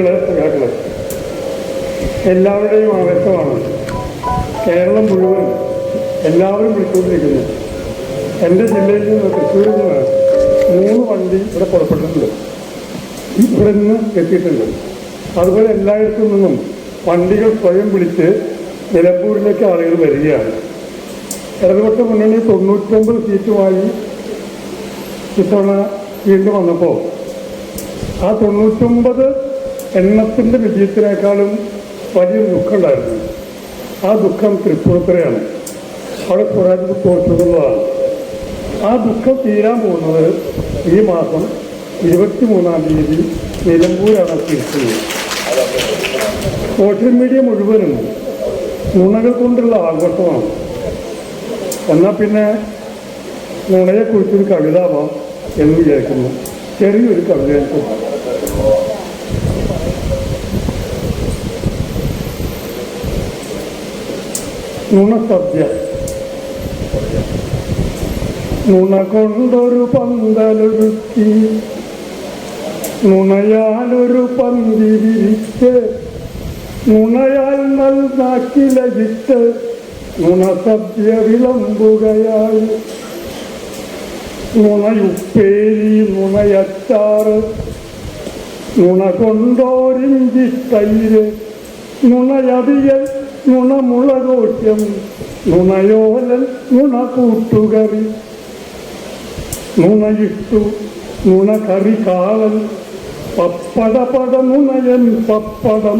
സുഹൃത്തുക്കളെ കേട്ടത് എല്ലാവരുടെയും ആവേശമാണ് കേരളം മുഴുവൻ എല്ലാവരും വിളിച്ചുകൊണ്ടിരിക്കുന്നു എന്റെ ജില്ലയിൽ നിന്ന് തൃശ്ശൂരിൽ നിന്ന് മൂന്ന് വണ്ടി ഇവിടെ പുറപ്പെട്ടിട്ടുണ്ട്. ഇവിടെ നിന്ന് എത്തിയിട്ടുണ്ട്. അതുപോലെ എല്ലായിടത്തു നിന്നും വണ്ടികൾ സ്വയം വിളിച്ച് നിലമ്പൂരിലേക്ക് ആളുകൾ വരികയാണ്. ഇടതുപക്ഷ മുന്നണി തൊണ്ണൂറ്റൊമ്പത് സീറ്റുമായി ഇത്തവണ വീണ്ടും വന്നപ്പോൾ ആ തൊണ്ണൂറ്റൊമ്പത് എണ്ണത്തിന്റെ വിജയത്തിനേക്കാളും വലിയൊരു ദുഃഖം ഉണ്ടായിരുന്നു ആ ദുഃഖം തൃപ്പൂണിത്തുറയാണ്. അവിടെ സ്വരാജ് തോറ്റുള്ളതാണ് ആ ദുഃഖം തീരാൻ പോകുന്നത് ഈ മാസം ഇരുപത്തി മൂന്നാം തീയതി നിലമ്പൂരാണ് തിരിച്ചത് സോഷ്യൽ മീഡിയ മുഴുവനും നുണകൾ കൊണ്ടുള്ള ആഘോഷമാണ്. എന്നാൽ പിന്നെ നുണയെക്കുറിച്ചൊരു കവിതാവാം എന്ന് വിചാരിക്കുന്നു. ചെറിയൊരു കവിത നുണസദ്യ. നുണ കൊണ്ടൊരു പന്തലൊരുക്കി നുണയാലൊരു പന്തി വിരിച്ച് നുണയാൽ നൽനാക്കിലകിട്ട് നുണസദ്യ വിളമ്പുകയായി. നുണയുപ്പേരി നുണയച്ചാറ് നുണ കൊണ്ടോരിഞ്ചി തൈര് നുണയതിയൽ നുണമുളകോട്യം നുണയോലൻ നുണ കൂട്ടുകറി നുണയിട്ടു നുണ കറി കാളൻ പപ്പടപട നുണയൻ പപ്പടം.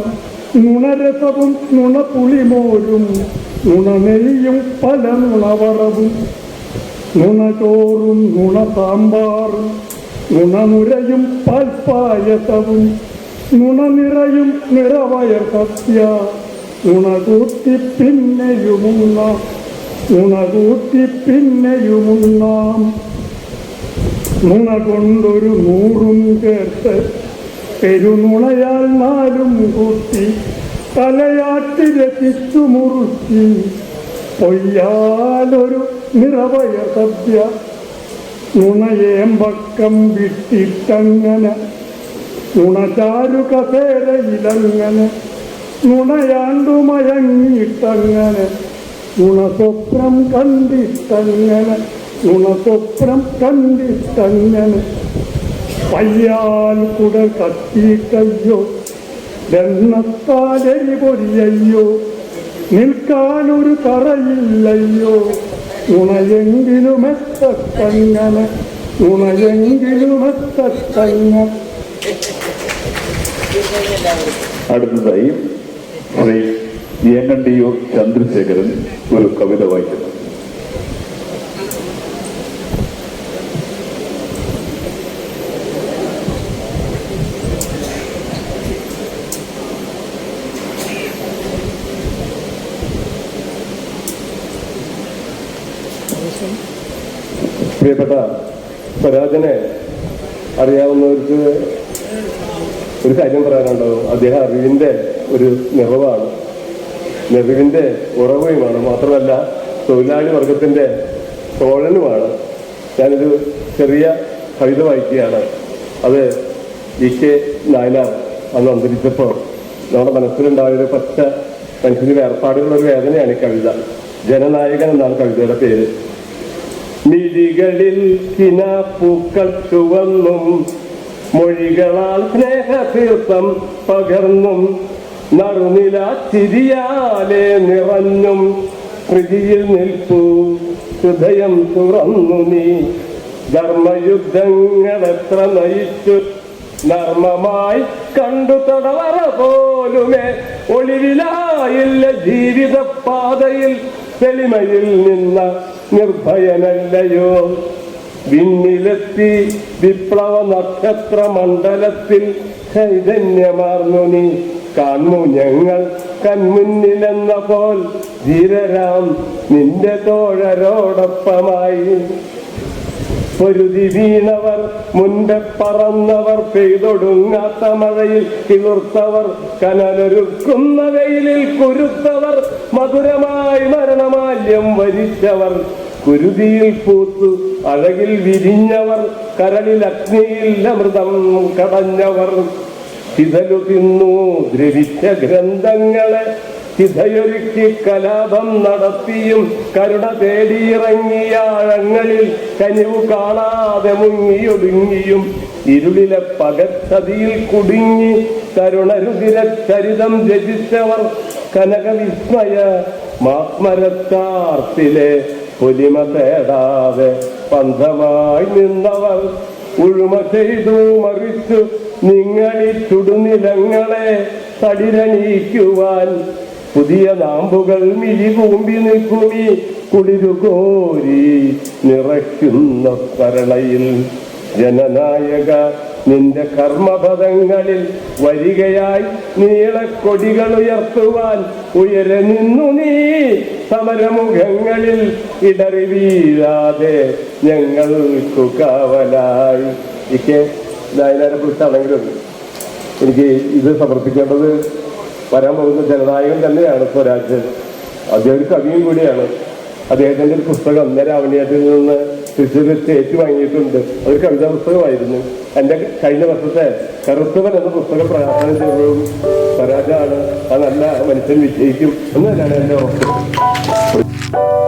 നുണരസവും നുണ പുളിമോരും നുണ നെയ്യും പല നുണവറവും നുണ ചോറും നുണ സാമ്പാറും നുണമുരയും പൽപ്പായസവും. നുണ നിറയും നിറവയർ സത്യ നുണ പിന്നെയുമുന്ന ഉണകൂത്തി പിന്നെയുമുന്നാം നുണ കൊണ്ടൊരു നൂറും ചേർത്ത് പെരുനുണയാൽ നാലും കൂട്ടി തലയാട്ടി രസിച്ചു മുറുക്കി. പൊയ്യാലൊരു നിറവയ സദ്യ നുണയേമ്പക്കം വിട്ടിട്ടങ്ങനെ നുണചാരു കസേരയിലങ്ങനെ നുണയാണ്ടു മയങ്ങിയിട്ടങ്ങനെ ഗുണസ്വപ്നം കണ്ടിട്ടങ്ങനെ. ഗുണസ്വപ്നം കണ്ടിട്ടങ്ങനെ. പയ്യാൽ കുട കത്തിയിട്ടയ്യോ വെണ്ണത്താലരി പൊരിയയ്യോ. നിൽക്കാനൊരു തറയില്ലയ്യോ. ഉണയെങ്കിലുമെത്തങ്ങനെ ഉണയെങ്കിലുമെത്തങ്ങനെ അടുത്തതായി Shri N N D O Chandrasekharan ഒരു കവിത വായിക്കുന്നു. പ്രിയപ്പെട്ട സ്വരാജനെ അറിയാവുന്നവർക്ക് ഒരു കാര്യം പറയാനുണ്ടാവും അദ്ദേഹം അറിവിന്റെ ഒരു നിറവാണ്. നിറവിന്റെ ഉറവയുമാണ്. മാത്രമല്ല തൊഴിലാളി വർഗത്തിന്റെ തോഴനുമാണ്. ഞാനൊരു ചെറിയ കവിത വായിക്കുകയാണ്. അത് ഇ കെ. നായനാർ അന്ന് അന്തരിച്ചപ്പോൾ നമ്മുടെ മനസ്സിലുണ്ടായ ഒരു പച്ച മനുഷ്യന് ഏർപ്പാടുകളൊരു വേദനയാണ് ഈ കവിത. ജനനായകൻ എന്നാണ് കവിതയുടെ പേര്. മിഴികളിൽ കിനാപ്പൂക്കൾ ചുവന്നും മൊഴികളാൽ സ്നേഹതീർത്ഥം പകർന്നും നറുനില ചിരിയാലെ നിറഞ്ഞും പ്രതിയിൽ നിൽപ്പൂ. ഹൃദയം തുറന്നു നീ. ധർമ്മയുദ്ധങ്ങൾ എത്ര നയിച്ചു. നർമ്മമായി കണ്ടു തടവറ പോലുമേ. ഒളിവിലായില്ല ജീവിത പാതയിൽ തെളിമയിൽ നിന്ന നിർഭയനല്ലയോ. വിണ്ണിലെത്തി വിപ്ലവ നക്ഷത്ര മണ്ഡലത്തിൽ ചൈതന്യമാർന്നു നീ. കാണു ഞങ്ങൾ കൺമുന്നിലെന്ന പോൽ ധീരരാം നിന്റെ തോഴരോടൊപ്പമായി. പൊരുതി വീണവർ മുൻപെ പറന്നവർ പെയ്തൊടുങ്ങാത്ത മഴയിൽ കിളിർത്തവർ കനലൊരുക്കുന്ന വെയിലിൽ കുരുത്തവർ മധുരമായി മരണമാല്യം വരിച്ചവർ. കുരുതിയിൽ പൂത്തു അഴകിൽ വിരിഞ്ഞവർ കരളിൽ അഗ്നിയിൽ അമൃതം കടഞ്ഞവർ. ചിതലു തിന്നു ദ്രവിച്ച ഗ്രന്ഥങ്ങളെ തിഥയൊരുക്കി കലാപം നടത്തിയും കരുണ തേടിയിറങ്ങിയ ആഴങ്ങളിൽ കനിവ് കാണാതെ മുങ്ങിയൊടുങ്ങിയും ഇരുളിലെ പകച്ചതിയിൽ കുടുങ്ങി കരുണരുതിര ചരിതം രചിച്ചവർ കനകവിസ്മയ മാത്മരത്താർത്തിലെ പൊലിമ തേടാതെ പന്തമായി നിന്നവർ. ഉഴുമ ചെയ്തു മറിച്ചു നിങ്ങളി ചുടുനിലങ്ങളെ തടിരണീക്കുവാൻ പുതിയ നാമ്പുകൾ മിഴികൂമ്പി നിൽക്കുമി കുളിരുകോരി നിറയ്ക്കുന്ന കരളയിൽ. ജനനായക നിന്റെ കർമ്മപദങ്ങളിൽ വരികയായി നീളക്കൊടികൾ ഉയർത്തുവാൻ ഉയരെ നിന്നു നീ. സമരമുഖങ്ങളിൽ ഇടറി വീഴാതെ ഞങ്ങൾക്കു കാവലായി. ഇക്കെ നായനാരെ കുറിച്ചാണെങ്കിലും എനിക്ക് ഇത് സമർപ്പിക്കേണ്ടത് വരാൻ പോകുന്ന ജനനായകൻ തന്നെയാണ് സ്വരാജ്. അദ്ദേഹം ഒരു കവിയും കൂടിയാണ്. അദ്ദേഹത്തിന്റെ ഒരു പുസ്തകം അന്നേരം അവനിയത്തിൽ നിന്ന് തൃശ്ശൂരിൽ സ്റ്റേറ്റ് വാങ്ങിയിട്ടുണ്ട്. അതൊരു കവിതാ പുസ്തകമായിരുന്നു. എന്റെ കഴിഞ്ഞ വർഷത്തെ കറുത്തവൻ എന്ന പുസ്തകം പ്രകാശനം ചെയ്തതും സ്വരാജാണ്. ആ നല്ല മനുഷ്യൻ വിജയിക്കും എന്ന് തന്നെയാണ് എന്റെ ഉറപ്പ്